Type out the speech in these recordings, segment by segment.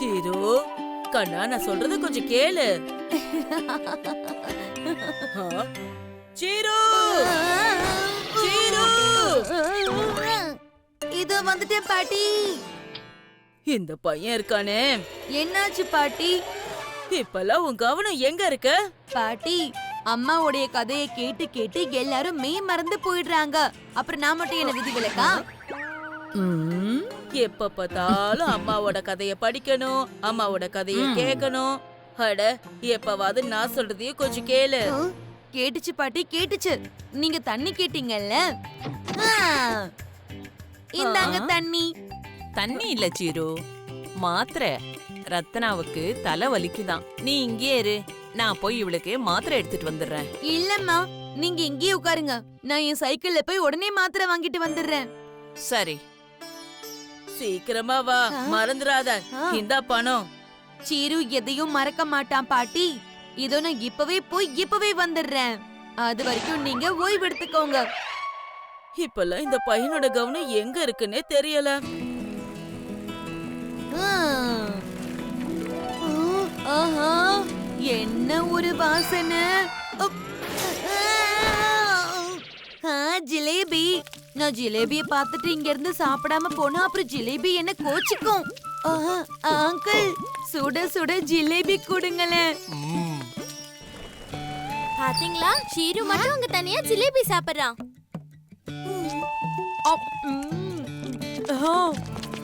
சீரு கண்ணா நான் சொல்றத கொஞ்சம் கேளு? சீரு சீரு. இதோ வந்துட்டேன் பாட்டி. இந்த பையன் இருக்கானே. என்னாச்சு பாட்டி? இப்பெல்லாம் உன் கவனம் எங்க இருக்க? பாட்டி அம்மாவுடைய கதையை கேட்டு கேட்டு எல்லாரும் மெய் மறந்து போயிடுறாங்க. அப்புறம் நான் மட்டும் என்ன விதி விலக்கா எப்ப பார்த்தாலும் அம்மாவோட கதைய படிக்கணும் அம்மாவோட கதைய கேட்கணும். அட எப்பவாவது நான் சொல்றதையும் கொஞ்சம் கேளு. கேட்டுச்சு பாட்டி கேட்டுச்சு. நீங்க தண்ணி கேட்டீங்கல்ல? இந்தாங்க. தண்ணி. தண்ணி இல்ல சீரு. மாத்திரை. ரத்னாவுக்கு தலை வலிக்குதாம் நீ இங்கே இரு. நான் போய் இவளுக்கு மாத்திரை எடுத்துட்டு வந்துடுறேன். இல்லம்மா நீங்க இங்கேயே உட்காருங்க. நான் என் சைக்கிள்ல போய் உடனே மாத்திரை வாங்கிட்டு வந்துடுறேன். சரி. சீக்கிரமா வா. மறந்துடாத. இந்த பணம். சீரு எதையும் மறக்க மாட்டான் பாட்டி. இதோ நான் இப்பவே போய் இப்பவே வந்துடுறேன். அது வரைக்கும் நீங்க ஓய்வு எடுத்துக்கோங்க இப்பெல்லாம் இந்த பையனோட கவனம் எங்க இருக்குன்னே தெரியல. ஆஹா. என்ன ஒரு வாசனை. ஜிலேபி. நான் ஜிலேபிய பார்த்துட்டு இங்க இருந்து சாப்பிடாம போனா அப்புறம் ஜிலேபி என்ன கோச்சிக்கும். ஆஹா, அங்கிள் சுட சுட ஜிலேபி கொடுங்களேன். பாத்தீங்களா? ஷீரு மட்டும் அங்க தனியா ஜிலேபி சாப்பிடுறான்.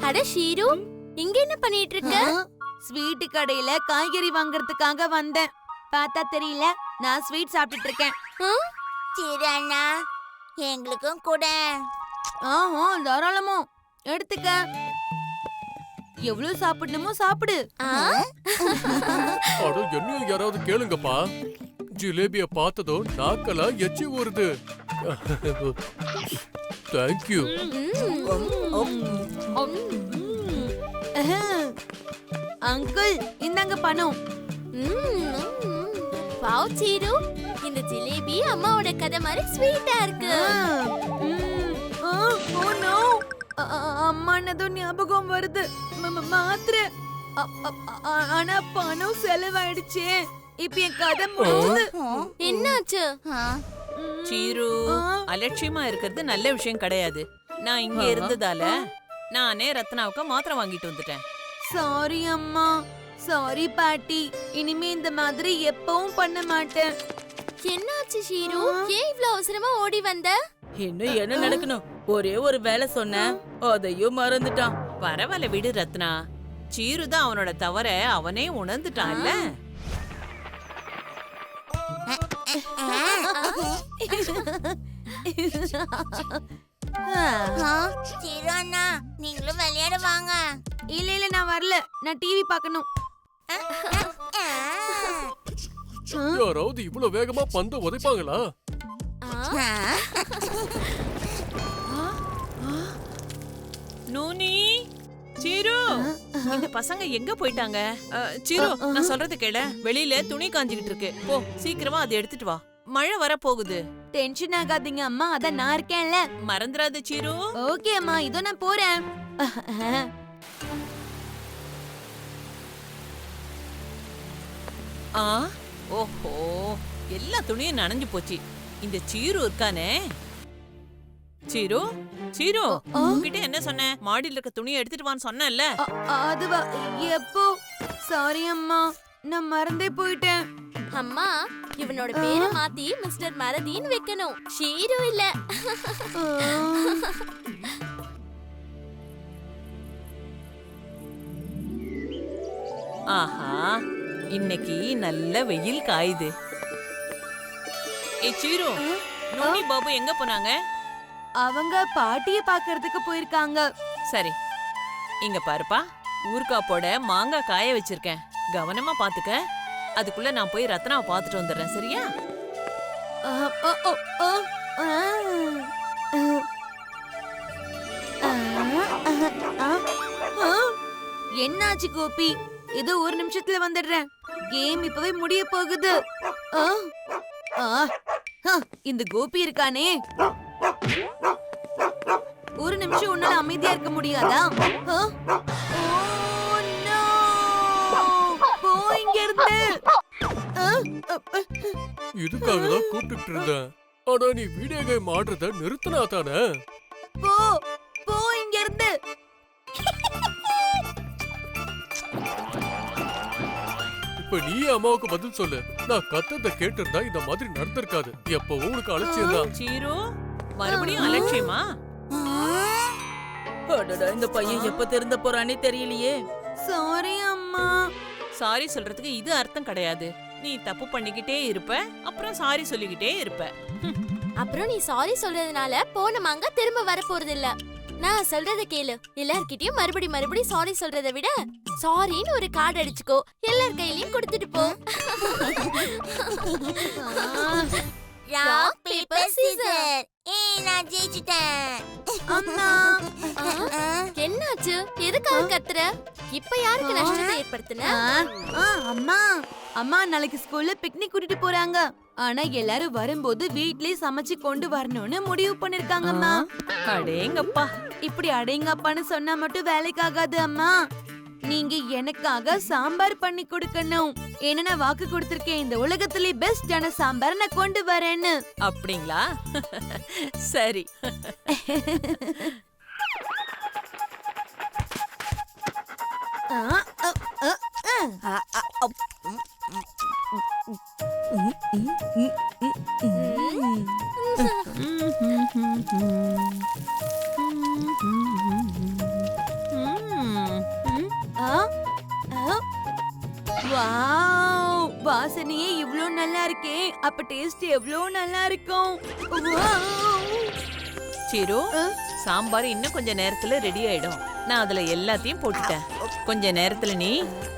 அட ஷீரு இங்க என்ன பண்ணிட்டு இருக்க ஸ்வீட் கடையில காய்கறி வாங்குறதுக்காக வந்தேன். பார்த்தா தெரியல நான் ஸ்வீட் சாப்பிட்டுட்டு இருக்கேன். எங்களுக்கும் கூட. ஆஹா தாராளமா. எடுத்துக்க. எவ்வளவு சாப்பிடணுமோ சாப்பிடு. அட என்னையும் யாராவது கேளுங்கப்பா. ஜிலேபிய பார்த்ததும் நாக்கெல்லாம் எச்சி ஊறுது. தேங்க்யூ அங்கிள் இந்தாங்க பணம். வாவ் சீரு. இந்த ஜிலேபி அம்மாவோட கதை மாதிரி ஸ்வீட்டா இருக்கு. oh அம்மானதும் ஞாபகம் வருது. மாத்திரை. ஆனா பணம் செலவாயிடுச்சே. இப்ப என் கதை முடிஞ்சது. என்னாச்சு? சீரு. அலட்சியமா இருக்கிறது நல்ல விஷயம் கிடையாது. நான் இங்க இருந்ததால நானே ரத்னாவுக்கு மாத்திரை வாங்கிட்டு வந்துட்டேன். சாரி அம்மா. சாரி பாட்டி. இனிமே இந்த மாதிரி எப்பவும் பண்ண மாட்டேன். என்னாச்சு ஷீரு? ஏன் இவ்ளோ அவசரமா ஓடி வந்த? இன்னும் என்ன நடக்கணும்? ஒரே ஒரு வேலை சொன்னேன் அதையும் மறந்துட்டான். பரவாயில்ல விடு ரத்னா. சீரு தான் அவனோட தவற அவனே உணர்ந்துட்டான்ல. சிரண்ணா நீங்களும் விளையாட வாங்க. இல்ல இல்ல நான் வரல. நான் டிவி பார்க்கணும். யாராவது இவ்வளவு வேகமா பந்த உதைப்பாங்களா? நூனி? சீரு? இந்த பசங்க எங்க போயிட்டாங்க? சீரு நான் சொல்றது கேள. வெளியில துணி காஞ்சிக்கிட்டு இருக்கு போ சீக்கிரமா அதை எடுத்துட்டு வா. மழை வர போகுது. டென்ஷன் ஆகாதீங்க அம்மா. அதான் நான் இருக்கேன்ல. மறந்துடாத சீரு. ஓகே அம்மா. இதோ நான் போறேன். ஆ? ஓஹோ எல்லா துணியும் நனைஞ்சு போச்சு. இந்த சீரு இருக்கானே? சீரு? சீரு உன்கிட்ட என்ன சொன்னேன் மாடியில இருக்க துணியை எடுத்துட்டு வான்னு சொன்னேன்ல. அதுவா? எப்போ? சாரி அம்மா நான் மறந்தே போயிட்டேன். அம்மா இவனோட பேரை மாத்தி மிஸ்டர் மறதின்னு வைக்கணும். ஷீரு இல்ல. ஆஹா. இன்னைக்கு நல்ல வெயில் காயுது. ஏ சீரு நோனி பாபு எங்க போனாங்க? அவங்க பாட்டிய பாக்குறதுக்கு போயிருக்காங்க. சரி இங்க பாருப்பா. ஊர்காப்போட மாங்காய் காய வச்சிருக்கேன். கவனமா பாத்துக்க. அதுக்குள்ள நான் போய் ரத்னாவை பாத்துட்டு வந்துடுறேன் சரியா. என்னாச்சு கோபி? ஏதோ ஒரு நிமிஷத்துல வந்துடுறேன். கேம் இப்பவே முடிய போகுது. இந்த கோபி இருக்கானே. ஒரு நிமிஷம் உன்னால அமைதியா இருக்க முடியாதா? Oh, போயிங்க இருந்து இதுக்காக தான் கூப்பிட்டு இருந்த ஆனா நீ வீடியோ கேம் ஆடுறத நிறுத்தினா தானே? போ போ இங்க இருந்து இப்ப நீ அம்மாவுக்கு பதில் சொல்லு. நான் கத்தத கேட்டிருந்தா இந்த மாதிரி நடந்திருக்காது. எப்பவும் உனக்கு அலட்சியம் தான் சீரு மறுபடியும் அலட்சியமா? அடடா இந்த பையன் எப்ப திருந்த போறானே தெரியலையே. சாரி அம்மா. சாரி சொல்றதுக்கு இது அர்த்தம் கிடையாது. நீ தப்பு பண்ணிக்கிட்டே இருப்ப அப்புறம் சாரி சொல்லிக்கிட்டே இருப்ப. அப்புறம் நீ சாரி சொல்றதுனால போன மாங்க திரும்ப வர போறது இல்ல நான் சொல்றத கேளு. எல்லார்கிட்டயும் மறுபடி மறுபடி சாரி சொல்றத விட சாரின்னு ஒரு கார்டு அடிச்சுக்கோ. எல்லார் கையிலயும் கொடுத்துட்டு போ. ராக் பேப்பர் சீசர் நான் ஜெயிச்சிட்டேன் அம்மா. என்னாச்சு? எதுக்காக கத்துற? இப்ப யாருக்கு நஷ்டத்தை ஏற்படுத்தின? அம்மா. அம்மா நாளைக்கு ஸ்கூல்ல பிக்னிக் கூட்டிட்டு போறாங்க. ஆனா எல்லாரும் வரும்போது வீட்லயே சமைச்சு கொண்டு வரணும்னு முடிவு பண்ணிருக்காங்கம்மா. அடேங்கப்பா. இப்படி அடைங்கப்பான்னு சொன்னா மட்டும் வேலைக்கு ஆகாது அம்மா. நீங்க எனக்காக சாம்பார் பண்ணி கொடுக்கணும். ஏன்னா நான் வாக்கு கொடுத்திருக்கேன்? இந்த உலகத்திலே பெஸ்டான சாம்பார் நான் கொண்டு வரேன்னு. அப்படிங்களா? சரி. ஆ, அ, அ, அ. ம், அப்ப டேஸ்ட் எவ்ளோ நல்லா இருக்கும். சீரு? சாம்பார் இன்னும் கொஞ்ச நேரத்துல ரெடி ஆயிடும். நான் அதுல எல்லாத்தையும் போட்டுட்டேன். கொஞ்ச நேரத்துல நீ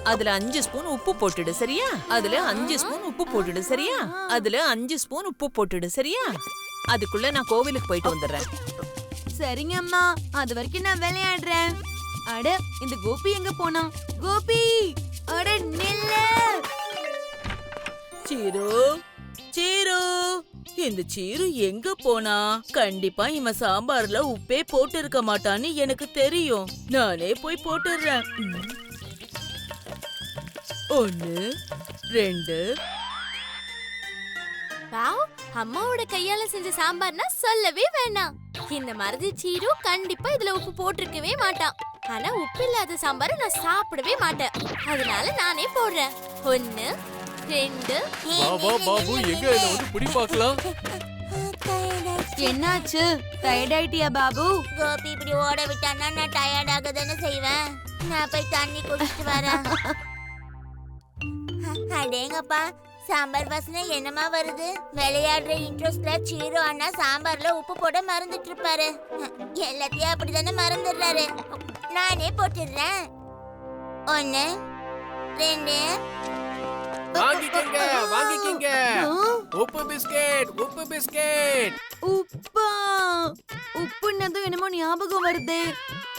அதுல அஞ்சு ஸ்பூன் உப்பு போட்டுடு சரியா? அதுல அஞ்சு ஸ்பூன் உப்பு போட்டுடு சரியா? அதுல அஞ்சு ஸ்பூன் உப்பு போட்டுடு சரியா? அதுக்குள்ள நான் கோவிலுக்கு போயிட்டு வந்துடுறேன். சரிங்க அம்மா. அது வரைக்கும் நான் விளையாடுறேன். அட இந்த கோபி எங்க போனான்? கோபி! அட நில்லு! சீரு சீரு இந்த சீரு எங்க போனா? கண்டிப்பா இவன் சாம்பார்ல உப்பே போட்டு இருக்க மாட்டான்னு எனக்கு தெரியும். நானே போய் போட்டுடுறேன் ம். ஒண்ணு ரெண்டு. வாவ் அம்மாவோட கையால செஞ்ச சாம்பார்னா சொல்லவே வேணாம். இந்த மருதி சீரு கண்டிப்பா இதுல உப்பு போட்டிருக்கவே மாட்டான். ஆனா உப்பு இல்லாத சாம்பாரை நான் சாப்பிடவே மாட்டேன். அதனால நானே போடுறேன். ஒன்னு ரெண்டு. வா வா பாபு எங்க என்ன வந்து பிடி பார்க்கலாம்? என்னாச்சு? டயர்ட் ஆயிட்டியா பாபு? கோபி இப்படி ஓட விட்டான்னா நான் டயர்ட் ஆக தானே செய்வேன். நான் போய் தண்ணி குடிச்சிட்டு வரேன். அடேங்கப்பா சாம்பார் வாசனை என்னமா வருது? விளையாடுற இன்ட்ரெஸ்ட்ல சீரோ அண்ணா சாம்பார்ல உப்பு போட மறந்துட்டு இருப்பாரு. எல்லாத்தையும் அப்படிதானே மறந்துடுறாரு. நானே போட்டுடுறேன். ஒன்னு ரெண்டு வாங்கிக்கங்க. உப்பு பிஸ்கெட் உப்பு பிஸ்கெட். உப்பா. உப்புன்னதும் என்னமோ ஞாபகம் வருதே.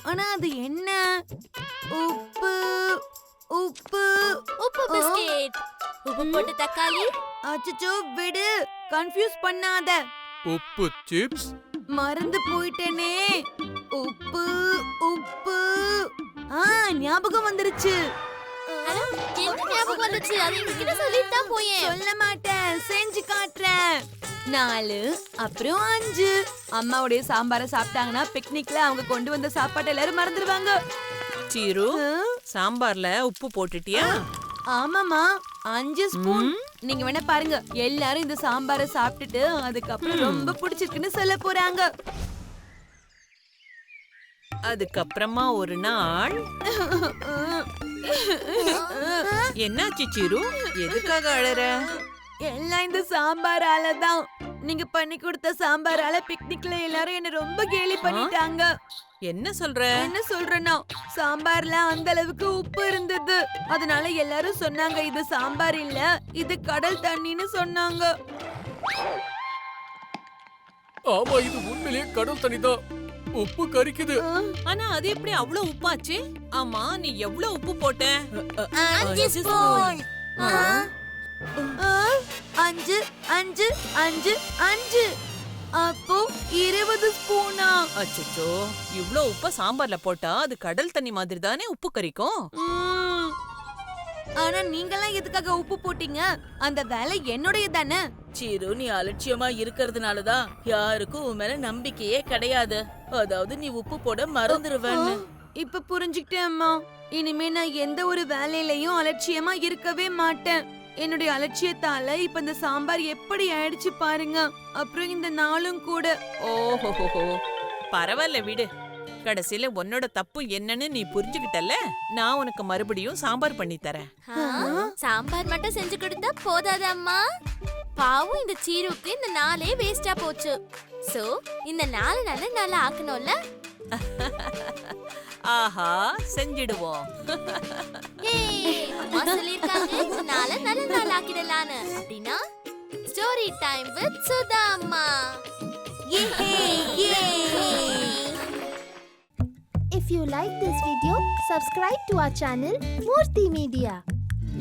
ஆனா அது என்ன? உப்பு உப்பு. உப்பு பிஸ்கெட். உப்பு போட்டு தக்காளி. அச்சச்சோ விடு. கன்ஃபியூஸ் பண்ணாத. உப்பு சிப்ஸ். மறந்து போயிட்டேனே. உப்பு உப்பு. ஆ ஞாபகம் வந்துருச்சு. அட, என்ன ஞாபகம் வந்துச்சு? அது என்கிட்ட சொல்லிட்டு தான் போயேன். சொல்ல மாட்டேன். செஞ்சு காட்டுறேன். நாலு அப்புறம் அஞ்சு. அம்மாவுடைய சாம்பாரை சாப்பிட்டாங்கன்னா பிக்னிக்ல அவங்க கொண்டு வந்த சாப்பாட்டை எல்லாரும் மறந்துடுவாங்க. சீரு சாம்பார்ல உப்பு போட்டுட்டியா? ஆமாமா அஞ்சு ஸ்பூன். நீங்க வேணா பாருங்க. எல்லாரும் இந்த சாம்பாரை சாப்பிட்டுட்டு அதுக்கப்புறம் ரொம்ப பிடிச்சிருக்குன்னு சொல்ல போறாங்க. அதுக்கப்புறமா ஒரு நாள் என்னாச்சு சீரு? எதுக்காக அழற? எல்லாம் இந்த சாம்பாரால தான். நீங்க பண்ணி கொடுத்த சாம்பாரால பிக்னிக்ல எல்லாரும் என்ன ரொம்ப கேலி பண்ணிட்டாங்க. என்ன சொல்ற? என்ன சொல்றேன்னா சாம்பார்ல அந்த அளவுக்கு உப்பு இருந்தது. அதனால எல்லாரும் சொன்னாங்க இது சாம்பார் இல்ல இது கடல் தண்ணின்னு சொன்னாங்க. ஆமா இது உண்மையிலேயே கடல் தண்ணி தான் உப்பு கரிக்குது. ஆனா அது எப்படி அவ்வளவு உப்பாச்சு? ஆமா நீ எவ்வளவு உப்பு போட்ட? அஞ்சு ஸ்பூன். அஞ்சு அஞ்சு அஞ்சு அஞ்சு. அப்போ இருபது ஸ்பூனா? அச்சச்சோ இவ்ளோ உப்ப சாம்பார்ல போட்டா அது கடல் தண்ணி மாதிரி தானே உப்பு கரிக்கும்? ம். ஆனா நீங்கெல்லாம் எதுக்காக உப்பு போட்டீங்க? அந்த வேலை என்னுடைய தானே? சீரு நீ அலட்சியமா இருக்கிறதுனால தான் யாருக்கும் உன் மேல நம்பிக்கையே கிடையாது. அதாவது நீ உப்பு போட மறந்துருவேன்னு. இப்ப புரிஞ்சுக்கிட்டேன் அம்மா. இனிமே நான் எந்த ஒரு வேலையிலயும் அலட்சியமா இருக்கவே மாட்டேன். என்னுடைய அலட்சியத்தால இப்ப இந்த சாம்பார் எப்படி ஆயிடுச்சு பாருங்க. அப்புறம் இந்த நாளும் கூட. ஓஹோஹோ பரவாயில்ல விடு. கடைசியில உன்னோட தப்பு என்னன்னு நீ புரிஞ்சுக்கிட்டல நான் உனக்கு மறுபடியும் சாம்பார் பண்ணி தரேன். சாம்பார் மட்டும் செஞ்சு கொடுத்தா போதாது அம்மா? பாவம் இந்த சீருவுக்கு இந்த நாளே வேஸ்டா போச்சு. சோ இந்த நாளை நல்ல நாளா ஆக்கணும்ல? ஆஹா செஞ்சிடுவோம். ஏய், அம்மா சொல்லிருக்காங்க இந்த நாளை நல்ல நாள் ஆக்கிடலான்னு. அப்படின்னா ஸ்டோரி டைம் வித் சுதா அம்மா. If you like this video, subscribe to our channel Murthy Media.